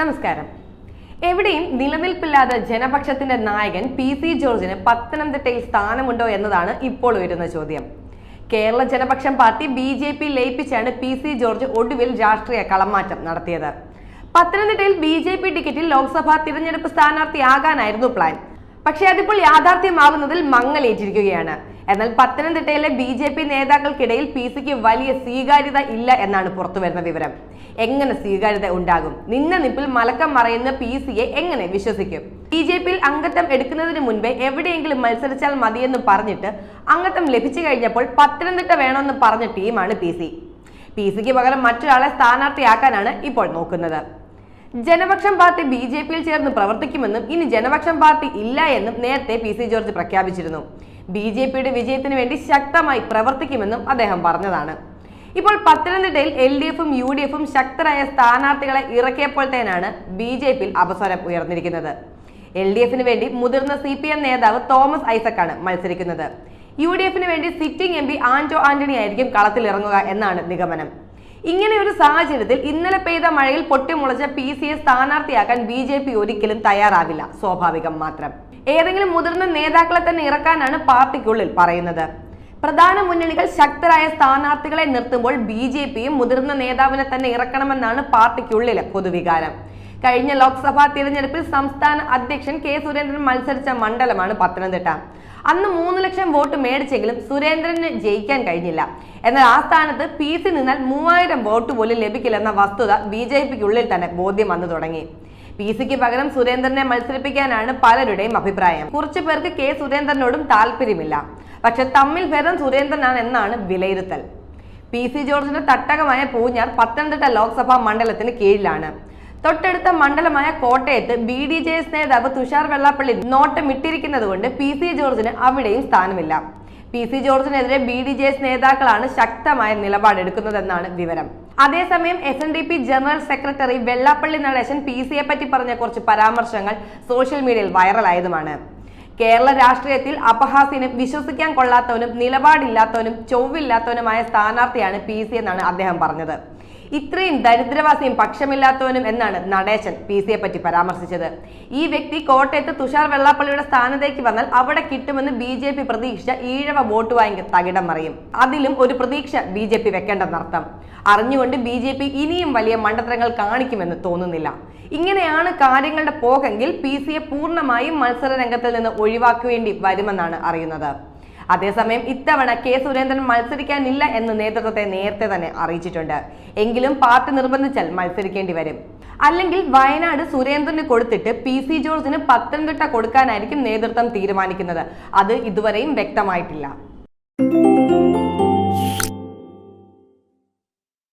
നമസ്കാരം. എവിടെയും നിലനിൽപ്പില്ലാത്ത ജനപക്ഷത്തിന്റെ നായകൻ പി സി ജോർജിന് പത്തനംതിട്ടയിൽ സ്ഥാനമുണ്ടോ എന്നതാണ് ഇപ്പോൾ ഉയരുന്ന ചോദ്യം. Kerala Janapaksham party B J P ലയിപ്പിച്ചാണ് P C George ഒടുവിൽ രാഷ്ട്രീയ കളമാറ്റം നടത്തിയത്. പത്തനംതിട്ടയിൽ ബി ജെ പി ടിക്കറ്റിൽ ലോക്സഭാ തിരഞ്ഞെടുപ്പ് സ്ഥാനാർത്ഥിയാകാനായിരുന്നു പ്ലാൻ. പക്ഷേ അതിപ്പോൾ യാഥാർത്ഥ്യമാകുന്നതിൽ മങ്ങലേറ്റിരിക്കുകയാണ്. എന്നാൽ പത്തനംതിട്ടയിലെ ബി ജെ പി നേതാക്കൾക്കിടയിൽ പി സിക്ക് വലിയ സ്വീകാര്യത ഇല്ല എന്നാണ് പുറത്തുവരുന്ന വിവരം. എങ്ങനെ സ്വീകാര്യത ഉണ്ടാകും? നിന്ന നിപ്പിൽ മലക്കം മറയുന്ന പി സിയെ എങ്ങനെ വിശ്വസിക്കും? ബി ജെ പിയിൽ അംഗത്വം എടുക്കുന്നതിന് മുൻപേ എവിടെയെങ്കിലും മത്സരിച്ചാൽ മതിയെന്ന് പറഞ്ഞിട്ട് അംഗത്വം ലഭിച്ചു കഴിഞ്ഞപ്പോൾ പത്തനംതിട്ട വേണമെന്ന് പറഞ്ഞ ടീമാണ് പി സി. പി സിക്ക് പകരം മറ്റൊരാളെ സ്ഥാനാർത്ഥിയാക്കാനാണ് ഇപ്പോൾ നോക്കുന്നത്. ജനപക്ഷം പാർട്ടി ബി ജെ പിയിൽ ചേർന്ന് പ്രവർത്തിക്കുമെന്നും ഇനി ജനപക്ഷം പാർട്ടി ഇല്ല എന്നും നേരത്തെ പി സി ജോർജ് പ്രഖ്യാപിച്ചിരുന്നു. ബി ജെ പിയുടെ വിജയത്തിന് വേണ്ടി ശക്തമായി പ്രവർത്തിക്കുമെന്നും അദ്ദേഹം പറഞ്ഞതാണ്. ഇപ്പോൾ പത്തനംതിട്ടയിൽ എൽ ഡി എഫും യു ഡി എഫും ശക്തരായ സ്ഥാനാർത്ഥികളെ ഇറക്കിയപ്പോൾ തന്നെയാണ് ബി ജെ പിയിൽ അപസ്വരം ഉയർന്നിരിക്കുന്നത്. എൽ ഡി എഫിന് വേണ്ടി മുതിർന്ന സി പി എം നേതാവ് തോമസ് ഐസക്കാണ് മത്സരിക്കുന്നത്. യു ഡി എഫിന് വേണ്ടി sitting M P Anto Antony ആയിരിക്കും കളത്തിലിറങ്ങുക എന്നാണ് നിഗമനം. ഇങ്ങനെ ഒരു സാഹചര്യത്തിൽ ഇന്നലെ പെയ്ത മഴയിൽ പൊട്ടിമുളച്ച പി സി എ സ്ഥാനാർത്ഥിയാക്കാൻ ബി ജെ പി ഒരിക്കലും തയ്യാറാവില്ല സ്വാഭാവികം മാത്രം. ഏതെങ്കിലും മുതിർന്ന നേതാക്കളെ തന്നെ ഇറക്കാനാണ് പാർട്ടിക്കുള്ളിൽ പറയുന്നത്. പ്രധാന മുന്നണികൾ ശക്തരായ സ്ഥാനാർത്ഥികളെ നിർത്തുമ്പോൾ ബി ജെ പിയും മുതിർന്ന നേതാവിനെ തന്നെ ഇറക്കണമെന്നാണ് പാർട്ടിക്കുള്ളിലെ പൊതുവികാരം. കഴിഞ്ഞ ലോക്സഭാ തിരഞ്ഞെടുപ്പിൽ സംസ്ഥാന അധ്യക്ഷൻ കെ സുരേന്ദ്രൻ മത്സരിച്ച മണ്ഡലമാണ് പത്തനംതിട്ട. അന്ന് മൂന്ന് ലക്ഷം വോട്ട് മേടിച്ചെങ്കിലും സുരേന്ദ്രന് ജയിക്കാൻ കഴിഞ്ഞില്ല. എന്നാൽ ആ സ്ഥാനത്ത് പി സി നിന്നാൽ മൂവായിരം വോട്ട് പോലും ലഭിക്കില്ലെന്ന വസ്തുത ബി ജെ പിക്കുള്ളിൽ തന്നെ ബോധ്യം വന്നു തുടങ്ങി. പി സിക്ക് പകരം സുരേന്ദ്രനെ മത്സരിപ്പിക്കാനാണ് പലരുടെയും അഭിപ്രായം. കുറച്ചു പേർക്ക് കെ സുരേന്ദ്രനോടും താല്പര്യമില്ല. പക്ഷെ തമ്മിൽ ഭേദം സുരേന്ദ്രനാണ് എന്നാണ് വിലയിരുത്തൽ. പി സി ജോർജിന്റെ തട്ടകമായ പൂഞ്ഞാർ പത്തനംതിട്ട ലോക്സഭാ മണ്ഡലത്തിന് കീഴിലാണ്. തൊട്ടടുത്ത മണ്ഡലമായ കോട്ടയത്ത് ബി ഡി ജെ എസ് നേതാവ് തുഷാർ വെള്ളാപ്പള്ളി നോട്ടമിട്ടിരിക്കുന്നത് കൊണ്ട് പി സി ജോർജിന് അവിടെയും സ്ഥാനമില്ല. പി സി ജോർജിനെതിരെ ബി ഡി ജെ എസ് നേതാക്കളാണ് ശക്തമായ നിലപാടെടുക്കുന്നതെന്നാണ് വിവരം. അതേസമയം S N D P general secretary Vellappally Natesan P സിയെ പറ്റി പറഞ്ഞ കുറച്ച് പരാമർശങ്ങൾ സോഷ്യൽ മീഡിയയിൽ വൈറലായതുമാണ്. കേരള രാഷ്ട്രീയത്തിൽ അപഹാസിനും വിശ്വസിക്കാൻ കൊള്ളാത്തവനും നിലപാടില്ലാത്തവനും ചൊവ്വില്ലാത്തവനുമായ സ്ഥാനാർത്ഥിയാണ് പി സി എന്നാണ് അദ്ദേഹം പറഞ്ഞത്. ഇത്രയും ദരിദ്രവാസിയും പക്ഷമില്ലാത്തവനും എന്നാണ് നടേശൻ പി സിയെ പറ്റി പരാമർശിച്ചത്. ഈ വ്യക്തി കോട്ടയത്ത് തുഷാർ വെള്ളാപ്പള്ളിയുടെ സ്ഥാനത്തേക്ക് വന്നാൽ അവിടെ കിട്ടുമെന്ന് ബി ജെ പി പ്രതീക്ഷിച്ച ഈഴവ വോട്ട് വാങ്ങി തകിടം മറിയും. അതിലും ഒരു പ്രതീക്ഷ ബി ജെ പി വെക്കേണ്ടെന്നർത്ഥം അറിഞ്ഞുകൊണ്ട് ബി ജെ പി ഇനിയും വലിയ മണ്ടത്തരങ്ങൾ കാണിക്കുമെന്ന് തോന്നുന്നില്ല. ഇങ്ങനെയാണ് കാര്യങ്ങളുടെ പോകെങ്കിൽ പി സിയെ പൂർണമായും മത്സര രംഗത്തിൽ നിന്ന് ഒഴിവാക്കേണ്ടി വരുമെന്നാണ് അറിയുന്നത്. അതേസമയം ഇത്തവണ കെ സുരേന്ദ്രൻ മത്സരിക്കാനില്ല എന്ന് നേതൃത്വത്തെ നേരത്തെ തന്നെ അറിയിച്ചിട്ടുണ്ട്. എങ്കിലും പാർട്ടി നിർബന്ധിച്ചാൽ മത്സരിക്കേണ്ടി വരും. അല്ലെങ്കിൽ വയനാട് സുരേന്ദ്രന് കൊടുത്തിട്ട് പി സി ജോർജിന് പത്തനംതിട്ട കൊടുക്കാനായിരിക്കും നേതൃത്വം തീരുമാനിക്കുന്നത്. അത് ഇതുവരെയും വ്യക്തമായിട്ടില്ല.